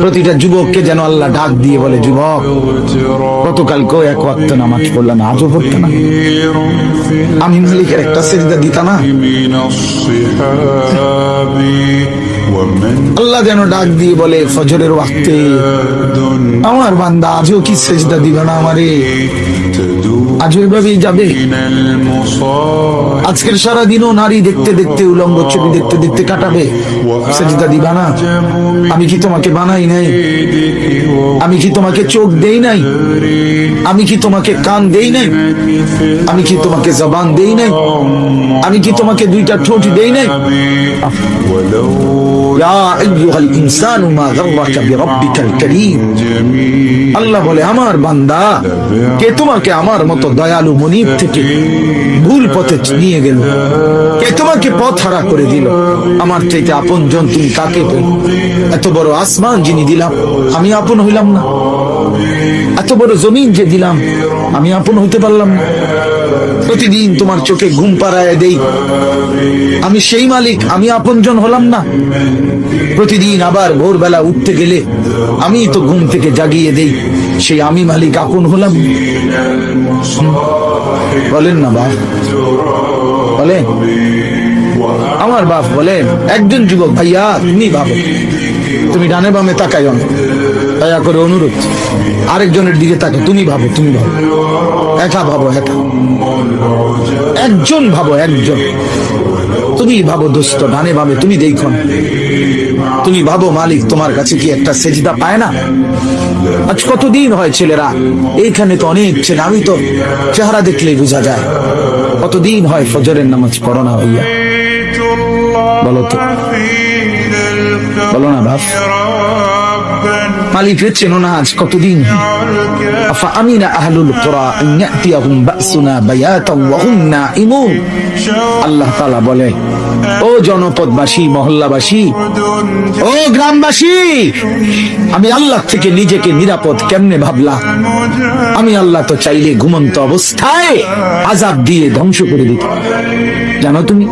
প্রতিটা যুবককে যেন আল্লাহ ডাক দিয়ে বলে, যুবক গতকাল কেউ এক ওয়াক্ত নামাজ পড়লাম, আজও পড়তে না। আমি মালিকের একটা সেজদা দিতা না। আল্লাহ যেন ডাক দিয়ে বলে, ফজরের ওয়াক্তে আমার বান্দা আজও কি সেজদা দিবে না আমারে? আজ ওইভাবেই যাবে। আজকের সারা দিনও নারী দেখতে দেখতে উলঙ্গ ছবি দেখতে দেখতে কাটাবে। সাজিদা দিবা আমি কি তোমাকে বানাই নাই? আমি কি তোমাকে চোখ দেই নাই? আমি কি তোমাকে কান দেই নাই? আমি কি তোমাকে জবান দেই নাই? আমি কি তোমাকে দুইটা ঠোঁট দেই নাই? আল্লাহ বলে, আমার বান্দা, কে তোমাকে আমার মতো দয়ালু মনিব থেকে ভুল পথে নিয়ে গেল। কে তোমাকে পথ হারা করে দিল? আমার চাইতে আপন জন তুমি কাকে এত বড় আসমান যিনি দিলাম, আমি আপন হইলাম না। এত বড় জমিন যে দিলাম, আমি আপন হইতে পারলাম না। প্রতিদিন তোমার চোখে ঘুম পাড়ায় দেই। আমি সেই মালিক, আমি আপনজন হলাম না। প্রতিদিন আবার ভোরবেলা উঠতে গেলে আমি তো ঘুম থেকে জাগিয়ে দেই। সেই আমি মালিক, আপন হলাম। বলেন না বাপ। বলেন। আমার বাপ বলেন, একজন যুবক ভাইয়া তুমি বাপ। তুমি ডানে বামে তাকাই দয়া করে অনুরোধ। আরেকজনের দিকে তাকে তুমি ভাবো তুমি ভাবো। একা ভাবো, একা। একজন ভাবো, একজন। তুমি ভাবো দোস্ত, ডানে ভাবে তুমি দেখো। তুমি ভাবো মালিক, তোমার কাছে কি একটা সেজদা পায় না? আজ কতদিন হয় ছেলেরা? এইখানে তো অনেক ছেলে, আমি তো চেহারা দেখলেই বোঝা যায়। কতদিন হয় ফজরের নামাজ পড়ো না হইয়া বলো তো। বলো না বাপ মালিক চেনো না আজ কতদিন আহলুল বাসুনা আল্লাহ বলে, ও জনপদবাসী, মহল্লাবাসী, ও গ্রামবাসী, আমি আল্লাহ থেকে নিজেকে নিরাপদ কেমনে ভাবলা আমি আল্লাহ তো চাইলে ঘুমন্ত অবস্থায় আজাব দিয়ে ধ্বংস করে দিত জানো তুমি?